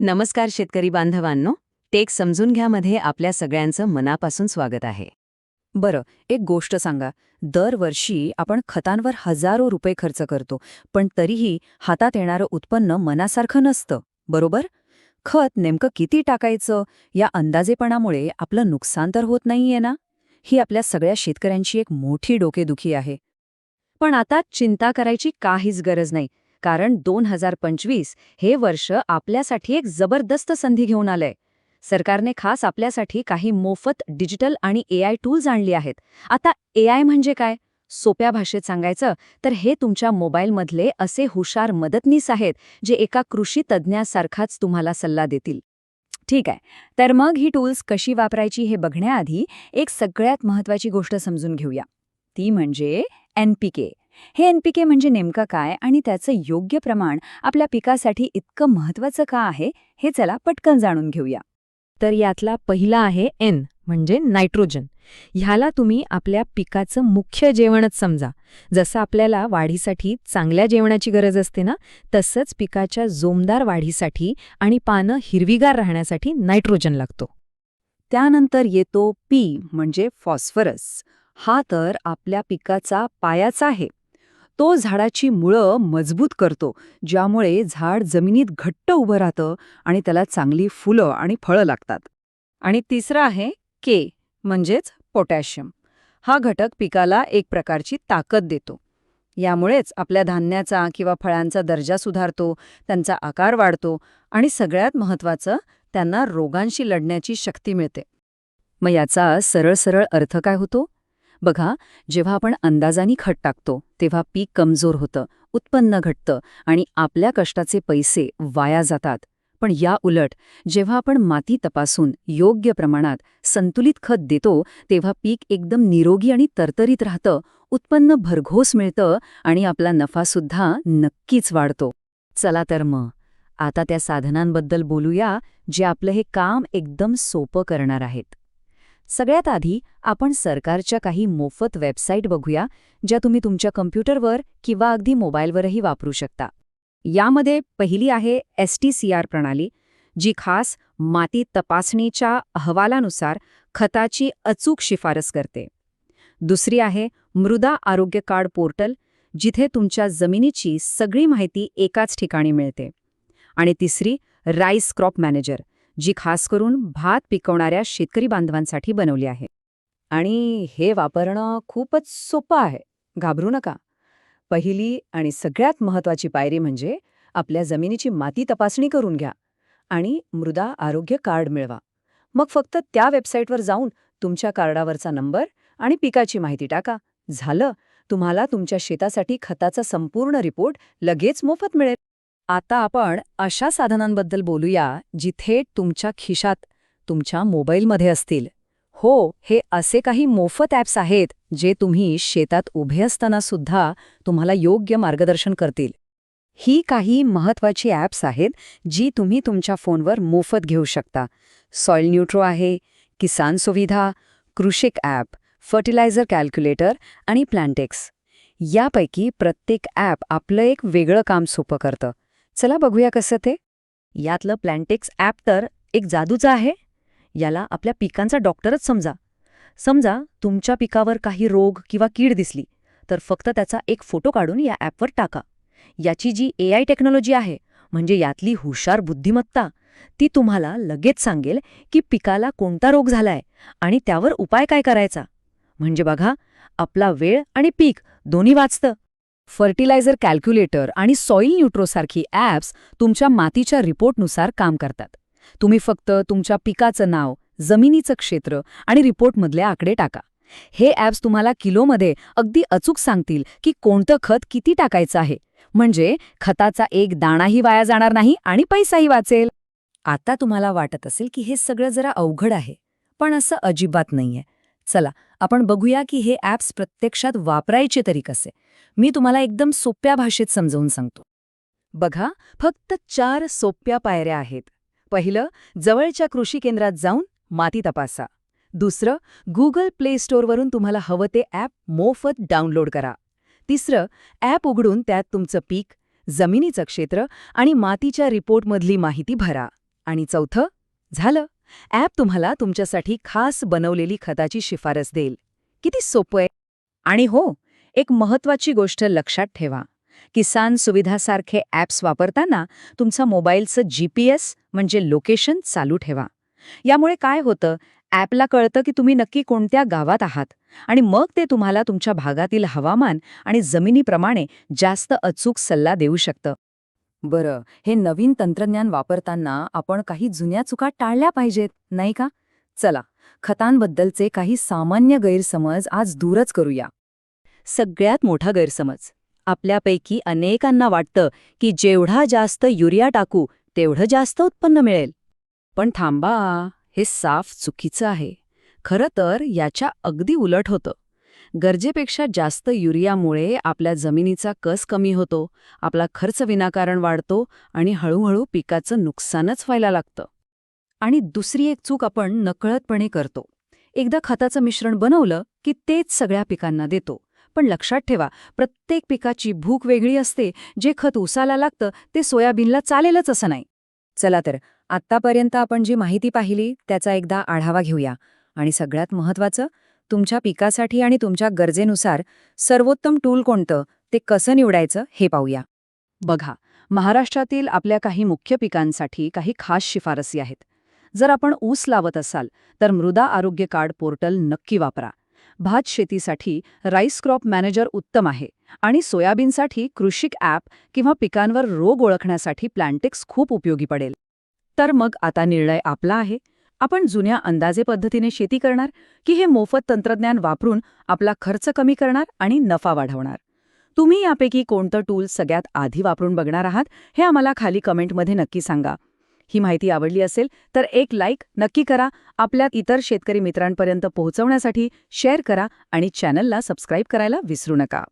नमस्कार शेतकरी बांधवांनो टेक समजून घ्यामध्ये आपल्या सगळ्यांचं मनापासून स्वागत आहे. बरं एक गोष्ट सांगा दरवर्षी आपण खतांवर हजारो रुपये खर्च करतो पण तरीही हातात येणारं उत्पन्न मनासारखं नसतं बरोबर? खत नेमकं किती टाकायचं या अंदाजेपणामुळे आपलं नुकसान तर होत नाहीये ना? ही आपल्या सगळ्या शेतकऱ्यांची एक मोठी डोकेदुखी आहे. पण आता चिंता करायची काहीच गरज नाही कारण दोन हजार पंचवीस हे वर्ष आपल्यासाठी एक जबरदस्त संधी घेऊन आलंय. सरकारने खास आपल्यासाठी काही मोफत डिजिटल आणि एआय टूल्स आणली आहेत. आता एआय म्हणजे काय? सोप्या भाषेत सांगायचं तर हे तुमच्या मोबाईलमधले असे हुशार मदतनीस आहेत जे एका कृषी तज्ज्ञासारखाच तुम्हाला सल्ला देतील. ठीक आहे तर मग ही टूल्स कशी वापरायची हे बघण्याआधी एक सगळ्यात महत्वाची गोष्ट समजून घेऊया. ती म्हणजे एनपीके हे एनपीके म्हणजे नेमकं काय आणि त्याचं योग्य प्रमाण आपल्या पिकासाठी इतकं महत्वाचं का आहे हे चला पटकन जाणून घेऊया. तर यातला पहिला आहे एन म्हणजे नायट्रोजन. ह्याला तुम्ही आपल्या पिकाचं मुख्य जेवणच समजा. जसं आपल्याला वाढीसाठी चांगल्या जेवणाची गरज असते ना तसंच पिकाच्या जोमदार वाढीसाठी आणि पानं हिरवीगार राहण्यासाठी नायट्रोजन लागतो. त्यानंतर येतो पी म्हणजे फॉस्फरस. हा तर आपल्या पिकाचा पायाच आहे. तो झाडाची मुळं मजबूत करतो ज्यामुळे झाड जमिनीत घट्ट उभं राहतं आणि त्याला चांगली फुलं आणि फळं लागतात. आणि तिसरं आहे के म्हणजेच पोटॅशियम. हा घटक पिकाला एक प्रकारची ताकद देतो. यामुळेच आपल्या धान्याचा किंवा फळांचा दर्जा सुधारतो त्यांचा आकार वाढतो आणि सगळ्यात महत्त्वाचं त्यांना रोगांशी लढण्याची शक्ती मिळते. मग याचा सरळ सरळ अर्थ काय होतो? बघा जेव्हा आपण अंदाजानी खत टाकतो तेव्हा पीक कमजोर होतं उत्पन्न घटतं आणि आपल्या कष्टाचे पैसे वाया जातात. पण या उलट जेव्हा आपण माती तपासून योग्य प्रमाणात संतुलित खत देतो तेव्हा पीक एकदम निरोगी आणि तरतरीत राहतं उत्पन्न भरघोस मिळतं आणि आपला नफासुद्धा नक्कीच वाढतो. चला तर मग आता त्या साधनांबद्दल बोलूया जे आपलं हे काम एकदम सोपं करणार आहेत. सगळ्यात आधी आपण सरकारच्या काही मोफत वेबसाईट बघूया ज्या तुम्ही तुमच्या कम्प्युटरवर किंवा अगदी मोबाईलवरही वापरू शकता. यामध्ये पहिली आहे एस टी सी आर प्रणाली जी खास माती तपासणीच्या अहवालानुसार खताची अचूक शिफारस करते. दुसरी आहे मृदा आरोग्य कार्ड पोर्टल जिथे तुमच्या जमिनीची सगळी माहिती एकाच ठिकाणी मिळते. आणि तिसरी राईस क्रॉप मॅनेजर जी खास करून भात पिकवणाऱ्या शेतकरी बांधवांसाठी बनवली आहे. आणि हे वापरणं खूपच सोपं आहे. घाबरू नका. पहिली आणि सगळ्यात महत्वाची पायरी म्हणजे आपल्या जमिनीची माती तपासणी करून घ्या आणि मृदा आरोग्य कार्ड मिळवा. मग फक्त त्या वेबसाईटवर जाऊन तुमच्या कार्डावरचा नंबर आणि पिकाची माहिती टाका. झालं. तुम्हाला तुमच्या शेतासाठी खताचा संपूर्ण रिपोर्ट लगेच मोफत मिळेल. आता आपण अशा साधनांबद्दल बोलूया जिथे तुमच्या खिशात तुमच्या मोबाईलमध्ये असतील. हो हे असे काही मोफत ॲप्स आहेत जे तुम्ही शेतात उभे असताना सुद्धा तुम्हाला योग्य मार्गदर्शन करतील. ही काही महत्वाची ॲप्स आहेत जी तुम्ही तुमच्या फोनवर मोफत घेऊ शकता. सॉइल न्यूट्रो आहे किसान सुविधा कृषिक ॲप फर्टिलायझर कॅल्क्युलेटर आणि प्लॅन्टेक्स. यापैकी प्रत्येक ॲप आपलं एक वेगळं काम सोपं करतं. चला बघूया कसं ते. यातलं प्लॅन्टेक्स ॲप तर एक जादूचं आहे. याला आपल्या पिकांचा डॉक्टरच समजा. समजा तुमच्या पिकावर काही रोग किंवा कीड दिसली तर फक्त त्याचा एक फोटो काढून या ॲपवर टाका. याची जी ए आय टेक्नॉलॉजी आहे म्हणजे यातली हुशार बुद्धिमत्ता ती तुम्हाला लगेच सांगेल की पिकाला कोणता रोग झालाय आणि त्यावर उपाय काय करायचा. म्हणजे बघा आपला वेळ आणि पीक दोन्ही वाचतं. फर्टिलायझर कॅल्क्युलेटर आणि सॉइल न्यूट्रोसारखी ॲप्स तुमच्या मातीच्या रिपोर्टनुसार काम करतात. तुम्ही फक्त तुमच्या पिकाचं नाव जमिनीचं क्षेत्र आणि रिपोर्टमधले आकडे टाका. हे ॲप्स तुम्हाला किलोमध्ये अगदी अचूक सांगतील की कोणतं खत किती टाकायचं आहे. म्हणजे खताचा एक दाणाही वाया जाणार नाही आणि पैसाही वाचेल. आता तुम्हाला वाटत असेल की हे सगळं जरा अवघड आहे पण असं अजिबात नाहीये. चला आपण बघूया की हे ॲप्स प्रत्यक्षात वापरायचे तरी कसे. मी तुम्हाला एकदम सोप्या भाषेत समजावून सांगतो. बघा फक्त चार सोप्या पायऱ्या आहेत. पहिलं जवळच्या कृषी केंद्रात जाऊन माती तपासा. दुसरं गुगल प्ले स्टोअरवरून तुम्हाला हवं ते ॲप मोफत डाउनलोड करा. तिसरं ॲप उघडून त्यात तुमचं पीक जमिनीचं क्षेत्र आणि मातीच्या रिपोर्टमधली माहिती भरा. आणि चौथं झालं. ॲप तुम्हाला तुमच्यासाठी खास बनवलेली खताची शिफारस देईल. किती सोपं आहे? आणि हो एक महत्वाची गोष्ट लक्षात ठेवा. किसान सुविधासारखे ॲप्स वापरताना तुमचा मोबाईलचं जी पी एस म्हणजे लोकेशन चालू ठेवा. यामुळे काय होतं? ॲपला कळतं की तुम्ही नक्की कोणत्या गावात आहात आणि मग ते तुम्हाला तुमच्या भागातील हवामान आणि जमिनीप्रमाणे जास्त अचूक सल्ला देऊ शकतं. बरं हे नवीन तंत्रज्ञान वापरताना आपण काही जुन्या चुका टाळल्या पाहिजेत नाही का? चला खतांबद्दलचे काही सामान्य गैरसमज आज दूरच करूया. सगळ्यात मोठा गैरसमज. आपल्यापैकी अनेकांना वाटतं की जेवढा जास्त युरिया टाकू तेवढं जास्त उत्पन्न मिळेल. पण थांबा हे साफ चुकीचं आहे. खरं तर याच्या अगदी उलट होतं. गरजेपेक्षा जास्त युरियामुळे आपल्या जमिनीचा कस कमी होतो आपला खर्च विनाकारण वाढतो आणि हळूहळू पिकाचं नुकसानच व्हायला लागतं. आणि दुसरी एक चूक आपण नकळतपणे करतो. एकदा खताचं मिश्रण बनवलं की तेच सगळ्या पिकांना देतो. पण लक्षात ठेवा प्रत्येक पिकाची भूक वेगळी असते जे खत उसाला लागतं ते सोयाबीनला चालेलच असं नाही. चला तर आत्तापर्यंत आपण जी माहिती पाहिली त्याचा एकदा आढावा घेऊया. आणि सगळ्यात महत्वाचं तुमच्या पिकासाठी आणि तुमच्या गरजेनुसार सर्वोत्तम टूल कोणतं? ते कसं निवडायचं? हे पाहूया. बघा महाराष्ट्रातील आपल्या काही मुख्य पिकांसाठी काही खास शिफारसी आहेत. जर आपण ऊस लावत असाल तर मृदा आरोग्य कार्ड पोर्टल नक्की वापरा. भात शेतीसाठी राईस क्रॉप मॅनेजर उत्तम आहे आणि सोयाबीनसाठी कृषिक ॲप किंवा पिकांवर रोग ओळखण्यासाठी प्लॅन्टिक्स खूप उपयोगी पडेल. तर मग आता निर्णय आपला आहे. आपण जुन्या अंदाजे पद्धतीने शेती करणार की हे मोफत तंत्रज्ञान वापरून आपला खर्च कमी करणार आणि नफा वाढवणार? तुम्ही यापैकी कोणतं टूल सगळ्यात आधी वापरून बघणार आहात हे आम्हाला खाली कमेंटमध्ये नक्की सांगा. ही माहिती आवडली असेल तर एक लाईक नक्की करा आपल्या इतर शेतकरी मित्रांपर्यंत पोहोचवण्यासाठी शेअर करा आणि चॅनलला सबस्क्राईब करायला विसरू नका.